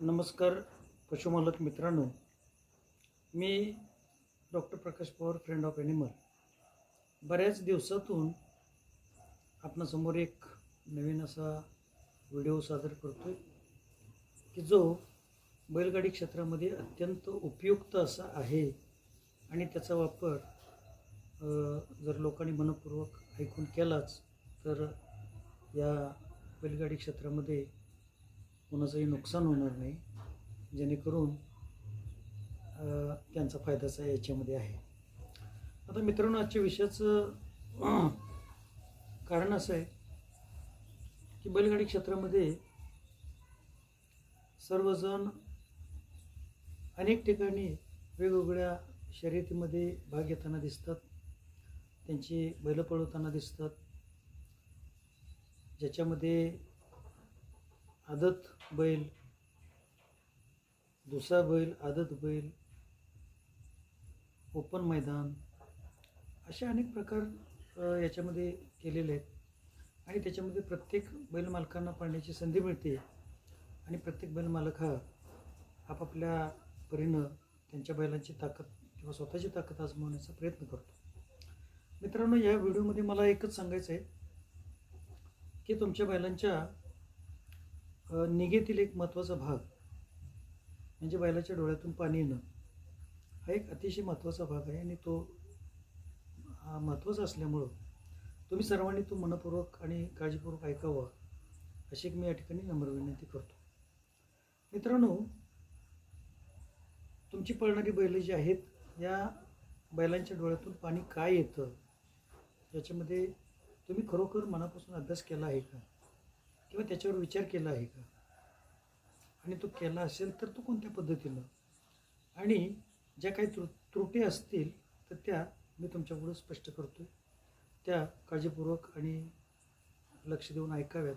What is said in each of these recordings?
नमस्कार पशुमालक मित्रांनो. मी doctor Prakash Pawar friend of animal बऱ्याच दिवसातून आपणासमोर एक नवीन असा व्हिडिओ सादर करतो आहे की जो बैलगाडी क्षेत्रामध्ये अत्यंत उपयुक्त असा आहे आणि त्याचा वापर जर लोकांनी मनपूर्वक ऐकून केलाच तर या बैलगाडी क्षेत्रामध्ये कोणाचंही नुकसान होणार नाही जेणेकरून त्यांचा फायदाचा याच्यामध्ये आहे. आता मित्रांनो आजच्या विषयाचं कारण असं आहे की बैलगाडी क्षेत्रामध्ये सर्वजण अनेक ठिकाणी वेगवेगळ्या शर्यतीमध्ये भाग घेताना दिसतात. त्यांची बैलं पळवताना दिसतात. ज्याच्यामध्ये आदत बैल. दुसरा बैल आदत बैल. ओपन मैदान. असे अनेक प्रकार याच्यामध्ये केलेले आहेत. आणि त्याच्यामध्ये प्रत्येक बैल मालकांना पाळण्याची संधी मिळते. आणि प्रत्येक बैल मालक हा आपापल्या परीनं त्यांच्या बैलांची ताकद किंवा स्वतःची ताकद आजमावण्याचा प्रयत्न करतो. मित्रांनो या व्हिडिओमध्ये मला एकच सांगायचं आहे की तुमच्या बैलांच्या निगेतील एक महत्त्वाचा भाग म्हणजे बैलाच्या डोळ्यातून पाणी येणं हा एक अतिशय महत्त्वाचा भाग आहे आणि तो हा महत्त्वाचा असल्यामुळं तुम्ही सर्वांनी तो मनपूर्वक आणि काळजीपूर्वक ऐकावा अशी एक मी या ठिकाणी नम्र विनंती करतो. मित्रांनो तुमची पळणारी बैलं जी आहेत या बैलांच्या डोळ्यातून पाणी काय येतं याच्यामध्ये तुम्ही खरोखर मनापासून अभ्यास केला आहे का? किंवा त्याच्यावर विचार केला आहे का? आणि तो केला असेल तर तो कोणत्या पद्धतीनं? आणि ज्या काही त्रु त्रुटी असतील तर त्या मी तुमच्यापुढं स्पष्ट करतो आहे त्या काळजीपूर्वक आणि लक्ष देऊन ऐकाव्यात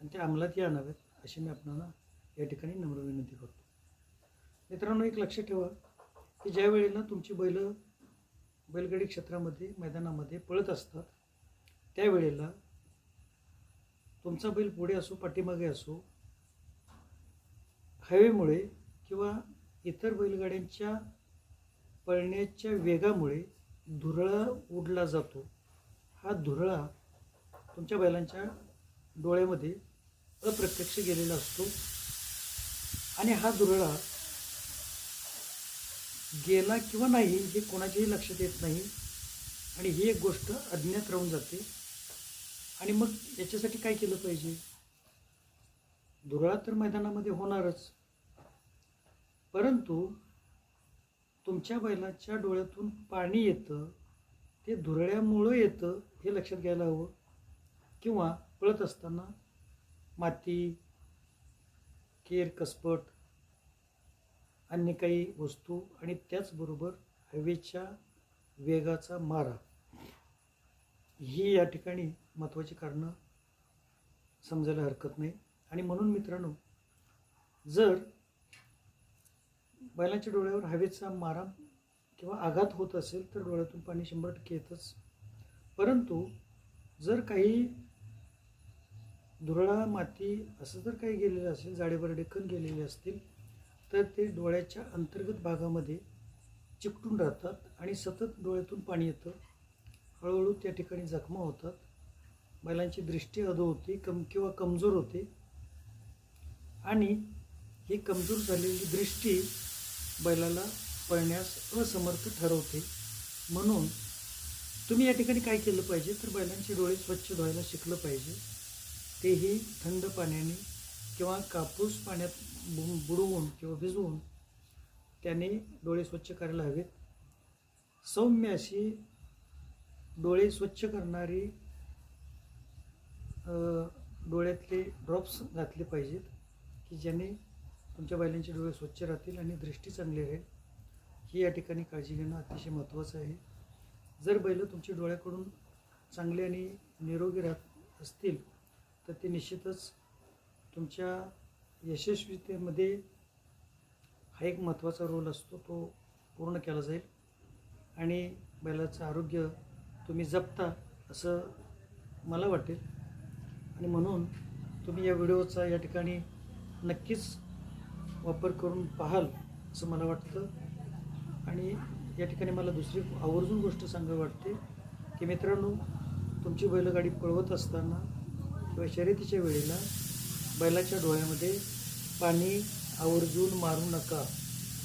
आणि त्या अंमलातही आणाव्यात अशी मी आपणाला या ठिकाणी नम्र विनंती करतो. मित्रांनो एक लक्ष ठेवा की ज्या वेळेला तुमची बैलं बैलगाडी क्षेत्रामध्ये मैदानामध्ये पळत असतात त्यावेळेला तुमचा बैल पुढे असो पाठीमागे असो हवेमुळे किंवा इतर बैलगाड्यांच्या पळण्याच्या वेगामुळे धुरळा उडला जातो. हा धुरळा तुमच्या बैलांच्या डोळ्यामध्ये अप्रत्यक्ष गेलेला असतो. आणि हा धुरळा गेला किंवा नाही हे कोणाच्याही लक्षात येत नाही. आणि ही एक गोष्ट अज्ञात राहून जाते. आणि मग याच्यासाठी काय केलं पाहिजे? धुरळा तर मैदानामध्ये होणारच. परंतु तुमच्या बैलाच्या डोळ्यातून पाणी येतं ते धुरळ्यामुळं येतं हे लक्षात घ्यायला हवं. किंवा पळत असताना माती केर कसपट अन्य काही वस्तू आणि त्याचबरोबर हवेच्या वेगाचा मारा. ही या ठिकाणी महत्त्वाची कारणं समजायला हरकत नाही. आणि म्हणून मित्रांनो जर बैलांच्या डोळ्यावर हवेचा मारा किंवा आघात होत असेल तर डोळ्यातून पाणी शंभर टक्के येतच. परंतु जर काही धुरळा माती असं जर काही गेलेलं असेल जाडेवर डेक्कन गेलेले असतील तर ते डोळ्याच्या अंतर्गत भागामध्ये चिकटून राहतात आणि सतत डोळ्यातून पाणी येतं. हळूहळू त्या ठिकाणी जखमा होतात. बैलांची दृष्टी अधो होते कम किंवा कमजोर होते. आणि ही कमजोर झालेली दृष्टी बैलाला पळण्यास असमर्थ ठरवते. म्हणून तुम्ही या ठिकाणी काय केलं पाहिजे? तर बैलांचे डोळे स्वच्छ धुवायला शिकलं पाहिजे. तेही थंड पाण्याने किंवा कापूस पाण्यात बुडवून किंवा भिजवून त्याने डोळे स्वच्छ करायला हवेत. सौम्य अशी डोळे स्वच्छ करणारी डोळ्यातले ड्रॉप्स घातले पाहिजेत की ज्याने तुमच्या बैलांचे डोळे स्वच्छ राहतील आणि दृष्टी चांगली राहील. ही या ठिकाणी काळजी घेणं अतिशय महत्त्वाचं आहे. जर बैल तुमच्या डोळ्याकडून चांगले आणि निरोगी राहत असतील तर ते निश्चितच तुमच्या यशस्वीतेमध्ये हा एक महत्त्वाचा रोल असतो तो पूर्ण केला जाईल. आणि बैलाचं आरोग्य तुम्ही जपता असं मला वाटेल. आणि म्हणून तुम्ही या व्हिडिओचा या ठिकाणी नक्कीच वापर करून पाहाल असं मला वाटतं. आणि या ठिकाणी मला दुसरी आवर्जून गोष्ट सांगावी वाटते की मित्रांनो तुमची बैलगाडी पळवत असताना किंवा शर्यतीच्या वेळेला बैलाच्या डोळ्यामध्ये पाणी आवर्जून मारू नका.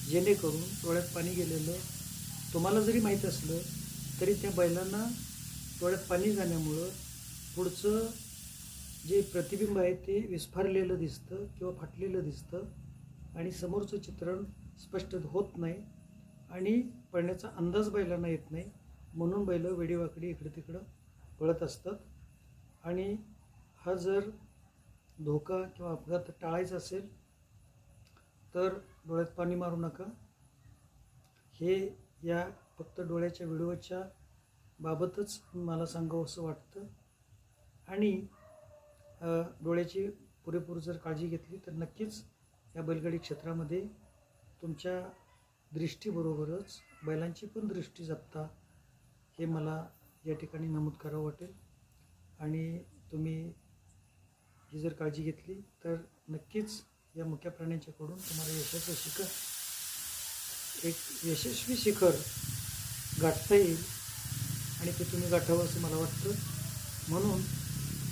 जेणेकरून डोळ्यात पाणी गेलेलं तुम्हाला जरी माहीत असलं तरी त्या बैलांना डोळ्यात पाणी जाण्यामुळं पुढचं जे प्रतिबिंब आहे ते विस्फारलेलं दिसतं किंवा फाटलेलं दिसतं आणि समोरचं चित्रण स्पष्ट होत नाही आणि पळण्याचा अंदाज बैलांना येत नाही. म्हणून बैल वेडीवाकडी इकडे तिकडं पळत असतात. आणि हा जर धोका किंवा अपघात टाळायचा असेल तर डोळ्यात पाणी मारू नका. हे या फक्त डोळ्याच्या व्हिडिओच्या बाबतच मला सांगावं असं वाटतं. आणि डोळ्याची पुरेपूर जर काळजी घेतली तर नक्कीच या बैलगाडी क्षेत्रामध्ये तुमच्या दृष्टीबरोबरच बैलांची पण दृष्टी जपता हे मला या ठिकाणी नमूद करावं वाटेल. आणि तुम्ही ही जर काळजी घेतली तर नक्कीच या मुख्या प्राण्यांच्याकडून तुम्हाला यशाचं शिखर एक यशस्वी शिखर गाठता येईल आणि ते तुम्ही गाठावं असं मला वाटतं. म्हणून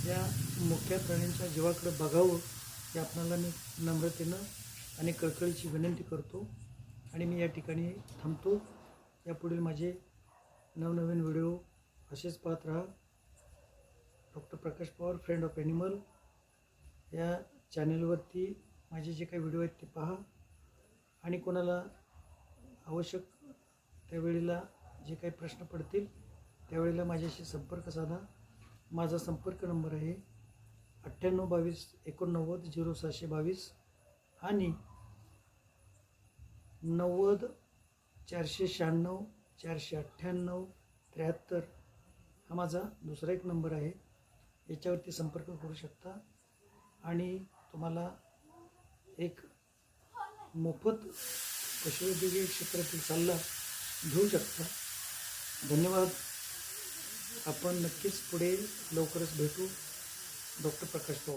या मुख्य प्राण्यांच्या जीवाकडे बघावं हे आपणाला मी नम्रतेनं आणि कळकळीची विनंती करतो. आणि मी या ठिकाणी थांबतो. यापुढील माझे नवनवीन व्हिडिओ असेच पाहत राहा. Doctor Prakash Pawar friend of animal या चॅनेलवरती माझे जे काही व्हिडिओ आहेत ते पहा. आणि कोणाला आवश्यक त्यावेळेला जे काही प्रश्न पडतील त्यावेळेला माझ्याशी संपर्क साधा. माझा संपर्क नंबर आहे अठ्ठ्याण्णव बावीस एकोणनव्वद झिरो सहाशे बावीस आणि नव्वद चारशे शहाण्णव चारशे अठ्ठ्याण्णव त्र्याहत्तर हा माझा दुसरा एक नंबर आहे. याच्यावरती संपर्क करू शकता. आणि तुम्हाला एक मोफत पशुवैद्यकीय क्षेत्रातील सल्ला घेऊ शकता. धन्यवाद. आपण नक्कीच पुढे लवकरच भेटू. डॉक्टर प्रकाश पवार.